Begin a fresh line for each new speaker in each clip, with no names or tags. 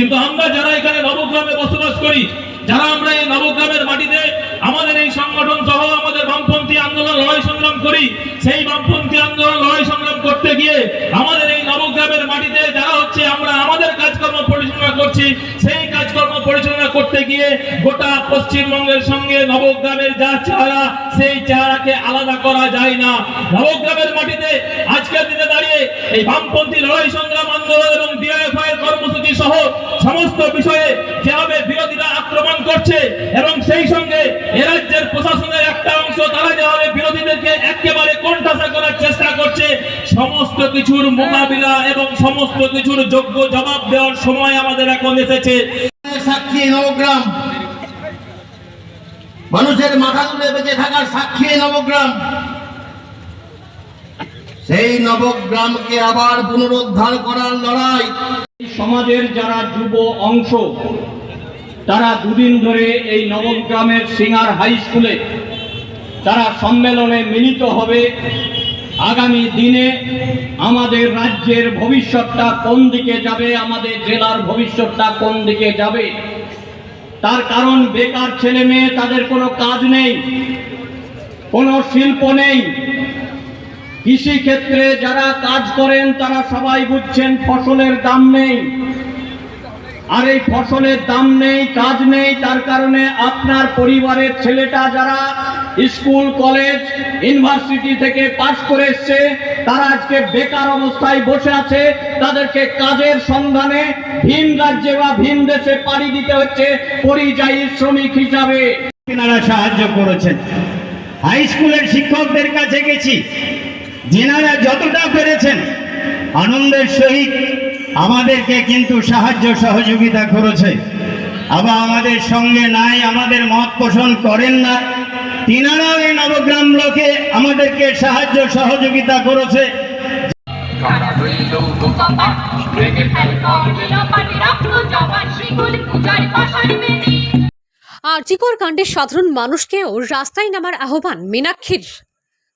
কিন্তু আমরা যারা এখানে নবগ্রামে বসবাস করি, যারা আমরা এই নবগ্রামের মাটিতে আমাদের এই সংগঠন সহ আমাদের বামপন্থী আন্দোলন, লড়াই সংগ্রাম করি, সেই বামপন্থী আন্দোলন, লড়াই সংগ্রাম করতে গিয়ে আমাদের এই নবগ্রামের মাটিতে যারা হচ্ছে আমরা আমাদের কাজকর্ম পরিচালনা করছি, সেই করতে গিয়ে গোটা পশ্চিমবঙ্গের সঙ্গে নবগ্রামের যা চেহারা, সেই চেহারাকে আলাদা করা যায় না। নবগ্রামের মাটিতে আজকের দিনে দাঁড়িয়ে এই বামপন্থী লড়াই সংগ্রাম আন্দোলন এবং ডিআইএফআই কর্মসূচি সহ সমস্ত বিষয়ে যেভাবে বিরোধীরা আক্রমণ করছে এবং সেই সঙ্গে এ রাজ্যের প্রশাসনের একটা অংশ তারা যেভাবে বিরোধীদেরকে একেবারে কোণঠাসা করার চেষ্টা করছে, সমস্ত কিছুর মোকাবিলা এবং সমস্ত কিছুর যোগ্য জবাব দেওয়ার সময় আমাদের এখন এসেছে।
সাক্ষী নবগ্রাম। মানুষের মাথা তুলে বেঁচে থাকার সাক্ষী নবগ্রাম। সেই নবগ্রামকে আবার পুনরুদ্ধার করার লড়াই।
সমাজের যারা যুব অংশ, তারা দুদিন ধরে এই নবগ্রামের সিঙ্গার হাই স্কুলে তারা সম্মেলনে মিলিত হবে। আগামী দিনে আমাদের রাজ্যের ভবিষ্যৎটা কোন দিকে যাবে, আমাদের জেলার ভবিষ্যৎটা কোন দিকে যাবে? তার কারণ বেকার ছেলে মেয়ে, তাদের কোনো কাজ নেই, কোনো শিল্প নেই। কৃষি ক্ষেত্রে যারা কাজ করেন, তারা সবাই বুঝছেন ফসলের দাম নেই। আর এই ফসলের দাম নেই, কাজ নেই, তার কারণে আপনার পরিবারের ছেলেটা যারা স্কুল, কলেজ, ইউনিভার্সিটি থেকে পাশ করে এসছে, তারা আজকে বেকার অবস্থায় বসে আছে, তাদেরকে কাজের সন্ধানে ভিন রাজ্যে বা ভিন দেশে পাড়ি দিতে হচ্ছে পরিযায়ী শ্রমিক হিসাবে।
তেনারা সাহায্য করেছেন। হাই স্কুলের শিক্ষকদের কাছে গেছি, যেনারা যতটা পেরেছেন, আনন্দের সহিত আমাদেরকে কিন্তু সাহায্য সহযোগিতা করেছে। আবার আমাদের সঙ্গে নাই, আমাদের মত পোষণ করেন না। তিনারাও এই নবগ্রাম লোকে আমাদেরকে সাহায্য সহযোগিতা করেছে।
আর রইল গোপাপাট ভেঙে ফেল কর্মিল পাটি রাখল জবান শিগুল পূজার পাশার বেদি
আরজিকর কাণ্ডে সাধারণ মানুষকেও রাস্তায় নামার আহ্বান মীনাক্ষীর।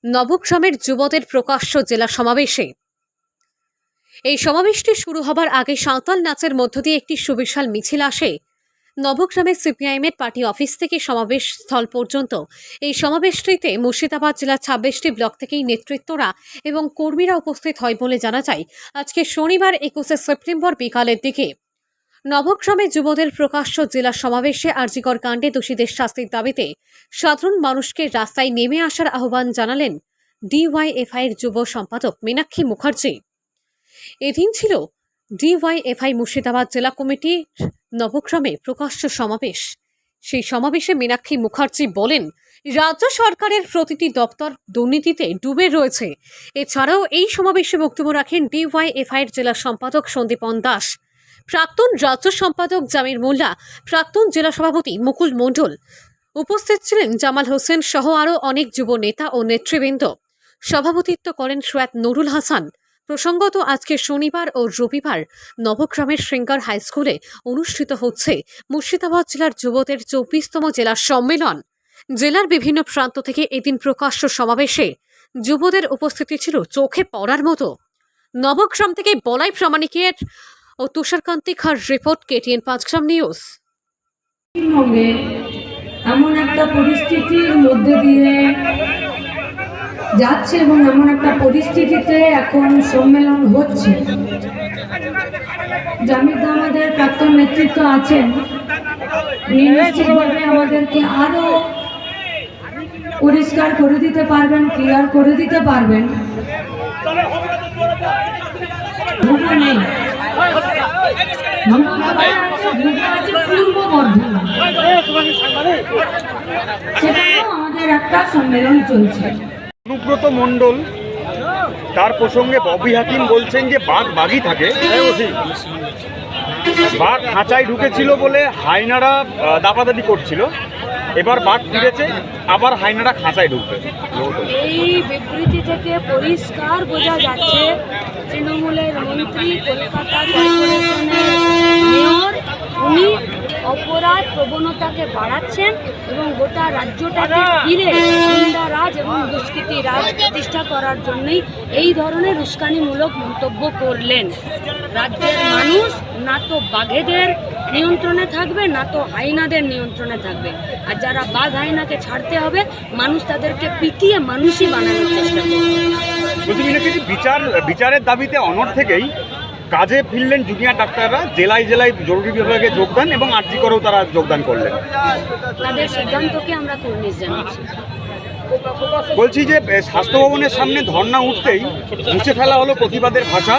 নবগ্রামের যুবদের প্রকাশ্য জেলা সমাবেশে এই সমাবেশটি শুরু হবার আগে সাঁওতাল নাচের মধ্য দিয়ে একটি সুবিশাল মিছিল আসে। নবগ্রামের সিপিআইএমের পার্টি অফিস থেকে সমাবেশ স্থল পর্যন্ত। এই সমাবেশটিতে মুর্শিদাবাদ জেলার ছাব্বিশটি ব্লক থেকেই নেতৃত্বরা এবং কর্মীরা উপস্থিত হয় বলে জানা যায়। আজকে শনিবার একুশে সেপ্টেম্বর বিকালের দিকে। নবগ্রামে যুবদের প্রকাশ্য জেলা সমাবেশে আরজিকর কাণ্ডে দোষীদের শাস্তির দাবিতে সাধারণ মানুষকে রাস্তায় নেমে আসার আহ্বান জানালেন ডিওয়াইএফআই এর যুব সম্পাদক মীনাক্ষী মুখার্জি। এদিন ছিল ডিওয়াইএফআই মুর্শিদাবাদ জেলা কমিটির নবক্রমে প্রকাশ্য সমাবেশ। সেই সমাবেশে মীনাক্ষী মুখার্জি বলেন, রাজ্য সরকারের প্রতিটি দপ্তর দুর্নীতিতে ডুবে রয়েছে। এছাড়াও এই সমাবেশে বক্তব্য রাখেন ডিওয়াইএফআই এর জেলা সম্পাদক সন্দীপন দাস। প্রাক্তন রাজ্য সম্পাদক জামির মোল্লা, প্রাক্তন জেলা সভাপতি মুকুল মণ্ডল। উপস্থিত ছিলেন জামাল হোসেন সহ আরও অনেক যুব নেতা ও নেতৃবৃন্দ। সভাপতিত্ব করেন সৈয়দ নুরুল হাসান। প্রসঙ্গত আজকে শনিবার ও রবিবার নবগ্রামের শৃঙ্গার হাই স্কুলে অনুষ্ঠিত হচ্ছে মুর্শিদাবাদ জেলার যুবদের চব্বিশতম জেলা সম্মেলন। জেলার বিভিন্ন প্রান্ত থেকে এদিন প্রকাশ্য সমাবেশে যুবদের উপস্থিতি ছিল চোখে পড়ার মতো। নবগ্রাম থেকে বলাই প্রামাণিকের ও তুষারকান্তি খার রিপোর্ট কেটিএন পাঁচগ্রাম নিউজ।
পশ্চিমবঙ্গে এমন একটা পরিস্থিতির মধ্যে দিয়ে যাচ্ছে এবং এমন একটা পরিস্থিতিতে এখন সম্মেলন হচ্ছে। জামিদ আমাদের প্রাক্তন নেতৃত্ব আছেন। নিশ্চিতভাবে আমাদেরকে আরও পরিষ্কার করে দিতে পারবেন, ক্লিয়ার করে দিতে পারবেন। সেখানেও আমাদের একটা সম্মেলন চলছে।
অনুব্রত মণ্ডল, তার প্রসঙ্গে ববি হাকিম বলছেন যে বাঘ বাঘই থাকে। বাঘ খাঁচায় ঢুকেছিল বলে হাইনারা দাপাদাপি করছিল। এবার বাঘ ফিরেছে, আবার হাইনারা খাঁচায় ঢুকবে।
এই বিবৃতি থেকে পরিষ্কার বোঝা যাচ্ছে, তৃণমূলের মন্ত্রী কলকাতা কর্পোরেশনের মেয়র, উনি অপরাধ প্রবণতাকে বাড়াচ্ছেন এবং গোটা রাজ্যটাকে ঘিরে গুন্ডা রাজ এবং দুষ্কৃতি রাজ প্রতিষ্ঠা করার জন্যই এই ধরনের উস্কানিমূলক মন্তব্য করলেন। রাজ্যের মানুষ না তো বাঘেদের নিয়ন্ত্রণে থাকবে না তো হাইনাদের নিয়ন্ত্রণে থাকবে। আর যারা বাঘ হাইনাকে ছাড়তে হবে মানুষ তাদেরকে পিটিয়ে মানুষই বানানোর চেষ্টা করবে।
বিচার বিচারের দাবিতে অনর থেকেই কাজে ফিরলেন জুনিয়র ডাক্তাররা জেলায় জেলায় জরুরি বিভাগে যোগদান এবং আর্জি করেও তারা যোগদান করলেন।
তাদের সিদ্ধান্তকে আমরা কুর্নিশ জানাচ্ছি।
বলছি যে স্বাস্থ্য ভবনের সামনে ধর্না উঠতেই মুছে ফেলা হলো প্রতিবাদের ভাষা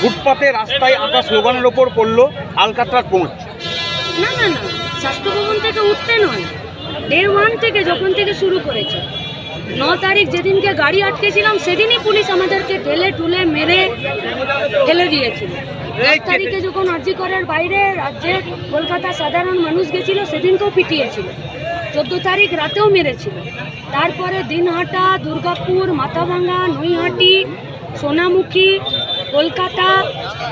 ফুটপাতে রাস্তায় আঁকা স্লোগানের ওপর পড়ল আলকাতরার পৌঁছ।
না না না স্বাস্থ্য ভবন থেকে উঠতে নয় ডে ওয়ান থেকে যখন থেকে শুরু করেছে। ন তারিখ যেদিনকে গাড়ি আটকেছিলাম সেদিনই পুলিশ আমাদেরকে ঢেলে টুলে মেরে ফেলে দিয়েছিল। দশ তারিখে যখন আর্জি করার বাইরে রাজ্যে কলকাতা সাধারণ মানুষ গেছিল সেদিনকেও পিটিয়েছিল। চোদ্দ তারিখ রাতেও মেরেছিল। তারপরে দিনহাটা দুর্গাপুর মাথাভাঙ্গা নৈহাটি সোনামুখী কলকাতা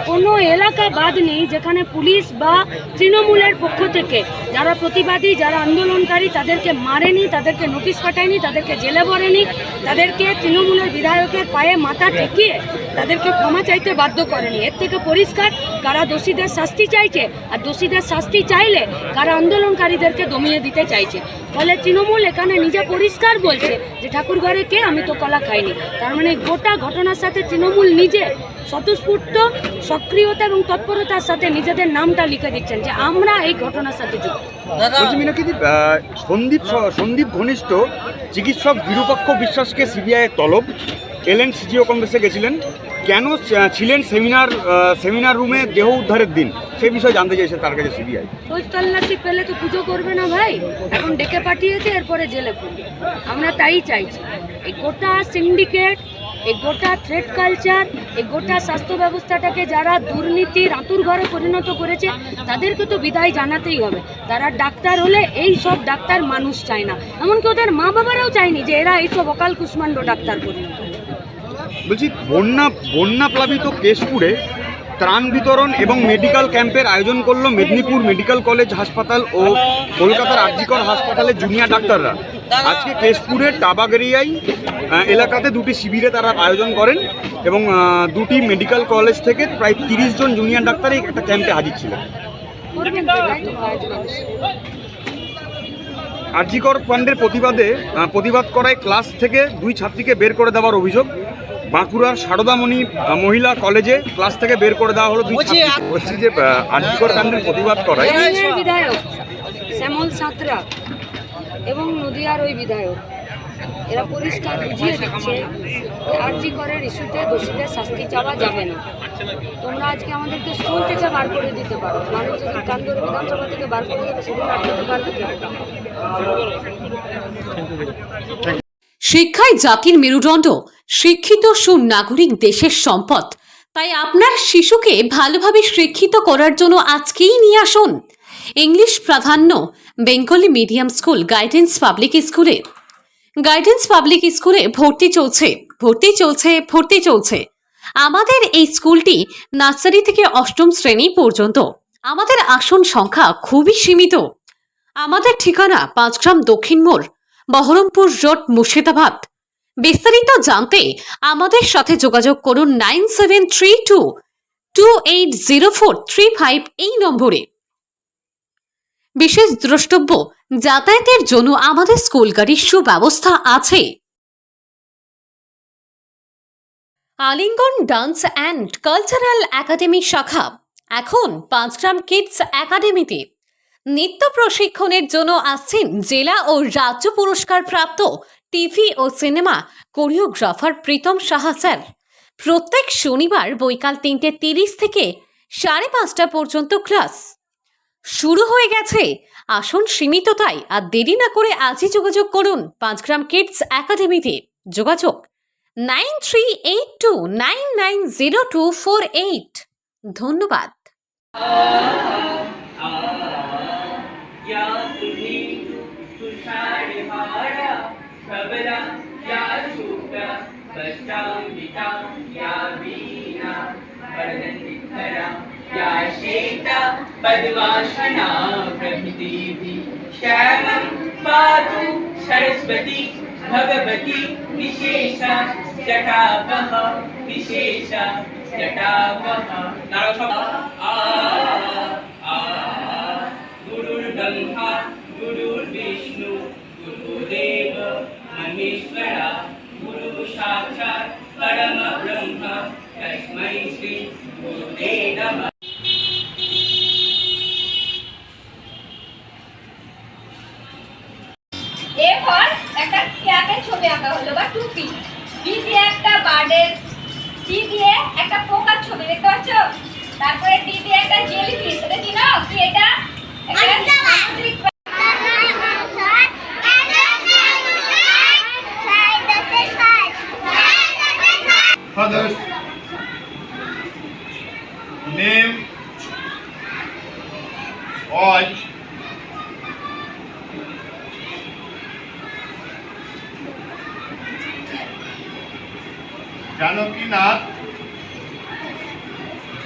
কোনো এলাকা বাদ নেই যেখানে পুলিশ বা তৃণমূলের পক্ষ থেকে যারা প্রতিবাদী, যারা আন্দোলনকারী তাদেরকে মারেনি, তাদেরকে নোটিশ পাঠায়নি, তাদেরকে জেলে ভরেনি, তাদেরকে তৃণমূলের বিধায়কের পায়ে মাথা ঠেকিয়ে তাদেরকে ক্ষমা চাইতে বাধ্য করেনি। এর থেকে পরিষ্কার কারা দোষীদের শাস্তি চাইছে আর দোষীদের শাস্তি চাইলে কারা আন্দোলনকারীদেরকে দমিয়ে দিতে চাইছে? ফলে তৃণমূল এখানে নিজে পরিষ্কার বলছে যে ঠাকুরঘরে কে? আমি তো কলা খাইনি। তার মানে গোটা ঘটনার সাথে তৃণমূল নিজে স্বতঃস্ফূর্ত সক্রিয়তা এবং তৎপরতার সাথে নিজেদের নামটা লিখে দিচ্ছেন যে আমরা এই ঘটনার সাথে যুক্ত।
সন্দীপ সন্দীপ ঘনিষ্ঠ চিকিৎসক বিরূপাক্ষ বিশ্বাসকে সিবিআই তলব এলেন সিজিও কংগ্রেসে গেছিলেন। কেন ছিলেন সেমিনার সেমিনার রুমে দেহ উদ্ধারের দিন? সেই বিষয়ে জানতে চাইছে তার কাছে সিবিআই।
খোঁজ তল্লাশি পেলে তো পুজো করবে না ভাই। এখন ডেকে পাঠিয়েছে এরপরে জেলে পুরবে আমরা তাই চাইছি। এই গোটা সিন্ডিকেট এই গোটা ট্রেড কালচার এই গোটা স্বাস্থ্য ব্যবস্থাটাকে যারা দুর্নীতির আঁতুর ঘরে পরিণত করেছে, তাদেরকে তো বিদায় জানাতেই হবে। তারা ডাক্তার হলে এই সব ডাক্তার মানুষ চায় না। এমনকি ওদের মা বাবারাও চায়নি যে এরা এইসব অকাল কুষ্মাণ্ড ডাক্তার পরিণত
বলছি, বন্যা বন্যা প্লাবিত কেশপুরে ত্রাণ বিতরণ এবং মেডিকেল ক্যাম্পের আয়োজন করল মেদিনীপুর মেডিকেল কলেজ হাসপাতাল ও কলকাতার আরজিকর হাসপাতালের জুনিয়র ডাক্তাররা আজকে কেশপুরের টাবাগেরিয়াই এলাকাতে দুটি শিবিরে তারা আয়োজন করেন এবং দুটি মেডিকেল কলেজ থেকে প্রায় তিরিশ জন জুনিয়র ডাক্তার এই একটা ক্যাম্পে হাজির
মানুষের।
আরজিকর কাণ্ডের প্রতিবাদে প্রতিবাদ করায় ক্লাস থেকে দুই ছাত্রীকে বের করে দেওয়ার অভিযোগ বাঁকুড়ার সারদামণি মহিলা কলেজে ক্লাস থেকে বের করে দেওয়া হলো বলছি যে আরজিকর কাণ্ডের প্রতিবাদ করায়।
বিধায়ক শ্যামল সাঁতরা এবং নদিয়ার ওই বিধায়ক। এরা পরিষ্কার বুঝিয়ে দিচ্ছে আরজি করের ইস্যুতে দোষীদের শাস্তি চাওয়া যাবে না। তোমরা আজকে আমাদেরকে স্কুল থেকে বার করে দিতে পারো। মানুষ যদি কান্দরে বিধানসভা থেকে বার করে দেবে সেদিন আটকাতে পারবে কি?
শিক্ষাই জাতির মেরুদণ্ড শিক্ষিত সুনাগরিক দেশের সম্পদ। তাই আপনার শিশুকে ভালোভাবে শিক্ষিত করার জন্য আজকেই নিয়ে আসুন। ইংলিশ প্রাধান্য, Bengali medium school guidance public স্কুলে। গাইডেন্স পাবলিক স্কুলে ভর্তি চলছে ভর্তি চলছে ভর্তি চলছে। আমাদের এই স্কুলটি নার্সারি থেকে অষ্টম শ্রেণি পর্যন্ত। আমাদের আসন সংখ্যা খুবই সীমিত। আমাদের ঠিকানা পাঁচগ্রাম দক্ষিণ মোড়, বহরমপুর রোড মুর্শিদাবাদ। বিস্তারিত জানতে আমাদের সাথে যোগাযোগ করুন nine seven three two two eight zero four three five এই নম্বরে। বিশেষ দ্রষ্টব্য, যাতায়াতের জন্য আমাদের স্কুল গাড়ির সুব্যবস্থা আছে। আলিঙ্গন ডান্স অ্যান্ড কালচারাল একাডেমি শাখা, এখন পাঁচগ্রাম কিডস একাডেমিতে। নৃত্য প্রশিক্ষণের জন্য আসছেন জেলা ও রাজ্য পুরস্কার প্রাপ্ত টিভি ও cinema choreographer Pritam Saha sir. প্রত্যেক শনিবার বৈকাল তিনটে তিরিশ থেকে সাড়ে পাঁচটা পর্যন্ত ক্লাস। শুরু হয়ে গেছে। আসন সীমিত তাই আর দেরি না করে আজই যোগাযোগ করুন পাঁচগ্রাম কিডস একাডেমিতে। যোগাযোগ nine three eight two nine nine zero two four eight. ধন্যবাদ।
पद्मासना प्रभृतिः श्यामं पातु सरस्वती भगवती विशेष जटाकः विशेष जटाकः
দিয়ে একটা পোকার ছবি দেখতে পাচ্ছ? তারপরে ডি দিয়ে একটা জেলি ফিশ এটা কি না কি এটা?
name, জানকীনাথ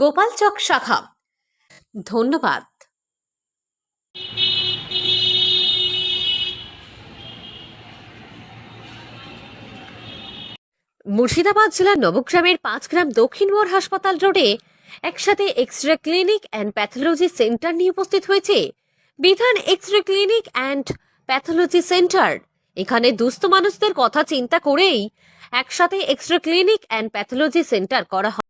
Gopalchak শাখা। ধন্যবাদ। মুর্শিদাবাদ জেলার নবগ্রামের পাঁচগ্রাম দক্ষিণ মোড় হাসপাতাল রোডে একসাথে X ray clinic and pathology centre নিয়ে উপস্থিত হয়েছে বিধান X ray clinic and pathology centre. এখানে দুস্থ মানুষদের কথা চিন্তা করেই একসাথে X ray clinic and pathology centre করা হয়।